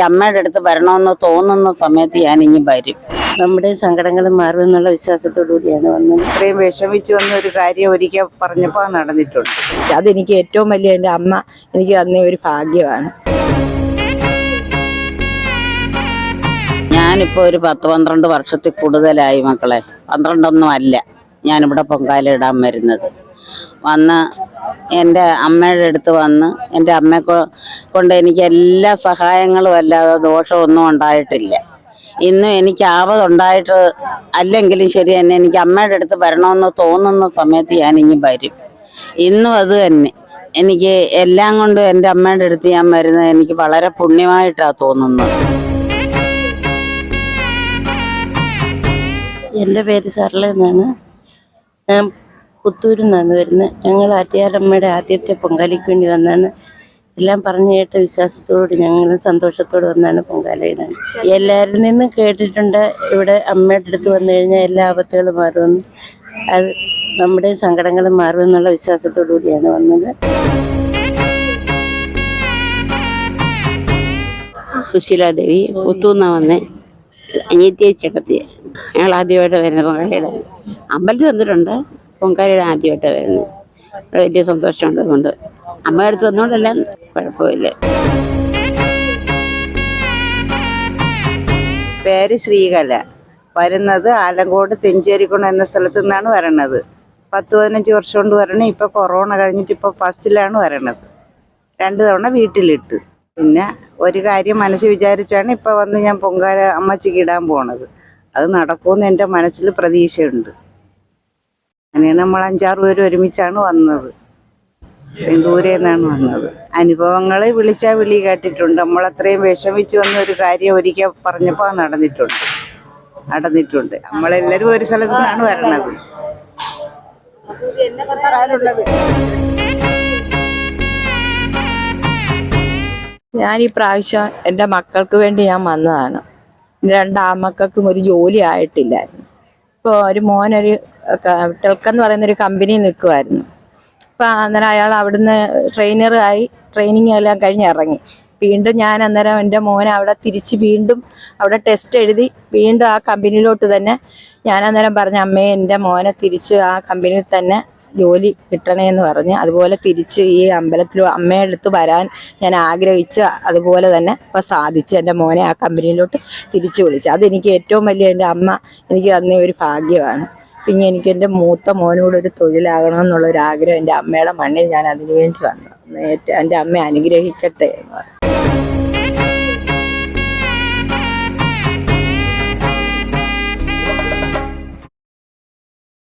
അമ്മയുടെ അടുത്ത് വരണമെന്ന് തോന്നുന്ന സമയത്ത് ഞാൻ ഇനി വരും. നമ്മുടെ സങ്കടങ്ങൾ മാറുമെന്നുള്ള വിശ്വാസത്തോടു കൂടിയാണ് വന്നത്. ഇത്രയും വിഷമിച്ചു വന്ന ഒരു കാര്യം ഒരിക്കൽ പറഞ്ഞപ്പോൾ നടന്നിട്ടുണ്ട്. അതെനിക്ക് ഏറ്റവും വലിയ എന്റെ അമ്മ എനിക്ക് തന്ന ഒരു ഭാഗ്യമാണ്. ഞാനിപ്പോൾ ഒരു പത്ത് പന്ത്രണ്ട് വർഷത്തിൽ കൂടുതലായി മക്കളെ. പന്ത്രണ്ടൊന്നും അല്ല. ഞാനിവിടെ പൊങ്കാല ഇടാൻ വരുന്നത്. വന്ന് എന്റെ അമ്മയുടെ അടുത്ത് വന്ന് എന്റെ അമ്മയെ കൊണ്ട് എനിക്ക് എല്ലാ സഹായങ്ങളും അല്ലാതെ ദോഷമൊന്നും ഉണ്ടായിട്ടില്ല. ഇന്നും എനിക്ക് ആപതുണ്ടായിട്ട് അല്ലെങ്കിലും ശരി തന്നെ എനിക്ക് അമ്മയുടെ അടുത്ത് വരണമെന്ന് തോന്നുന്ന സമയത്ത് ഞാൻ ഇനി വരും. ഇന്നും അത് തന്നെ. എനിക്ക് എല്ലാം കൊണ്ടും എന്റെ അമ്മയുടെ അടുത്ത് ഞാൻ വരുന്നത് എനിക്ക് വളരെ പുണ്യമായിട്ടാണ് തോന്നുന്നത്. എന്റെ പേര് സർല എന്നാണ്. ഞാൻ പുത്തൂരിൽ നിന്നാണ് വരുന്നത്. ഞങ്ങൾ ആറ്റിയാരമ്മയുടെ ആദ്യത്തെ പൊങ്കാലയ്ക്ക് വേണ്ടി വന്നാണ്. എല്ലാം പറഞ്ഞു കേട്ട വിശ്വാസത്തോട് ഞങ്ങൾ സന്തോഷത്തോട് വന്നാണ് പൊങ്കാല ഇടാൻ എല്ലാവരിൽ നിന്നും കേട്ടിട്ടുണ്ട്. ഇവിടെ അമ്മയുടെ അടുത്ത് വന്നു കഴിഞ്ഞാൽ എല്ലാ ആപത്തുകളും മാറുമെന്ന്. അത് നമ്മുടെ സങ്കടങ്ങളും മാറുമെന്നുള്ള വിശ്വാസത്തോടു കൂടിയാണ് വന്നത് സുശീലാദേവി പുത്തൂന്ന വന്നേ. അനിയത്തിയെ ചേട്ടത്തിയെ. ഞങ്ങൾ ആദ്യമായിട്ട് വരുന്ന പൊങ്കാലയുടെ അമ്പലത്തിൽ വന്നിട്ടുണ്ട്? പൊങ്കാലയുടെ ആദ്യമായിട്ട് വരുന്നത് വലിയ സന്തോഷമുണ്ട് അതുകൊണ്ട് അമ്മ അടുത്ത് വന്നുകൊണ്ടെല്ലാം കുഴപ്പമില്ല. പേര് ശ്രീകല. വരുന്നത് ആലങ്കോട് തെഞ്ചേരിക്കുണം എന്ന സ്ഥലത്തു നിന്നാണ് വരണത്. പത്ത് പതിനഞ്ച് വർഷം കൊണ്ട് വരണേ. ഇപ്പൊ കൊറോണ കഴിഞ്ഞിട്ട് ഇപ്പൊ ഫസ്റ്റിലാണ് വരണത്. രണ്ട് തവണ വീട്ടിലിട്ട്. പിന്നെ ഒരു കാര്യം മനസ്സിൽ വിചാരിച്ചാണ് ഇപ്പൊ വന്ന് ഞാൻ പൊങ്കാല അമ്മച്ചിക്ക് ഇടാൻ പോണത്. അത് നടക്കുമെന്ന് എന്റെ മനസ്സിൽ പ്രതീക്ഷയുണ്ട്. അങ്ങനെയാണ് നമ്മൾ അഞ്ചാറ് പേര് ഒരുമിച്ചാണ് വന്നത്. ദൂരെ നിന്നാണ് വന്നത്. അനുഭവങ്ങൾ വിളിച്ചാൽ വിളി കേട്ടിട്ടുണ്ട്. നമ്മൾ അത്രയും വിഷമിച്ചു വന്ന ഒരു കാര്യം ഒരിക്കൽ പറഞ്ഞപ്പോൾ നടന്നിട്ടുണ്ട്. നടന്നിട്ടുണ്ട്. നമ്മളെല്ലാവരും ഒരു സ്ഥലത്തു നിന്നാണ് വരണത്. ഞാൻ ഈ പ്രാവശ്യം എന്റെ മക്കൾക്ക് വേണ്ടി ഞാൻ വന്നതാണ്. രണ്ടാമക്കൾക്കും ഒരു ജോലി ആയിട്ടില്ലായിരുന്നു. ഇപ്പോൾ ഒരു മോനൊരു ടെൽക്കെന്ന് പറയുന്ന ഒരു കമ്പനി നിൽക്കുമായിരുന്നു അപ്പം അന്നേരം അയാൾ അവിടുന്ന് ട്രെയിനറായി ട്രെയിനിങ് എല്ലാം കഴിഞ്ഞ് ഇറങ്ങി. വീണ്ടും ഞാൻ അന്നേരം എന്റെ മോനെ അവിടെ തിരിച്ച് വീണ്ടും അവിടെ ടെസ്റ്റ് എഴുതി വീണ്ടും ആ കമ്പനിയിലോട്ട് തന്നെ ഞാൻ അന്നേരം പറഞ്ഞ അമ്മയെ എന്റെ മോനെ തിരിച്ച് ആ കമ്പനിയിൽ തന്നെ ജോലി കിട്ടണേ എന്ന് പറഞ്ഞ് അതുപോലെ തിരിച്ച് ഈ അമ്പലത്തിൽ അമ്മയുടെ അടുത്ത് വരാൻ ഞാൻ ആഗ്രഹിച്ച് അതുപോലെ തന്നെ ഇപ്പം സാധിച്ചു എന്റെ മോനെ ആ കമ്പനിയിലോട്ട് തിരിച്ചു വിളിച്ചു. അതെനിക്ക് ഏറ്റവും വലിയ എന്റെ അമ്മ എനിക്ക് തന്ന ഒരു ഭാഗ്യമാണ്. പിന്നെ എനിക്ക് എന്റെ മൂത്ത മോനോട് ഒരു തൊഴിലാകണം എന്നുള്ള ഒരു ആഗ്രഹം എന്റെ അമ്മയുടെ മണ്ണിൽ ഞാൻ അതിനുവേണ്ടി വന്നു. എന്റെ അമ്മ അനുഗ്രഹിക്കട്ടെ എന്ന് പറഞ്ഞു.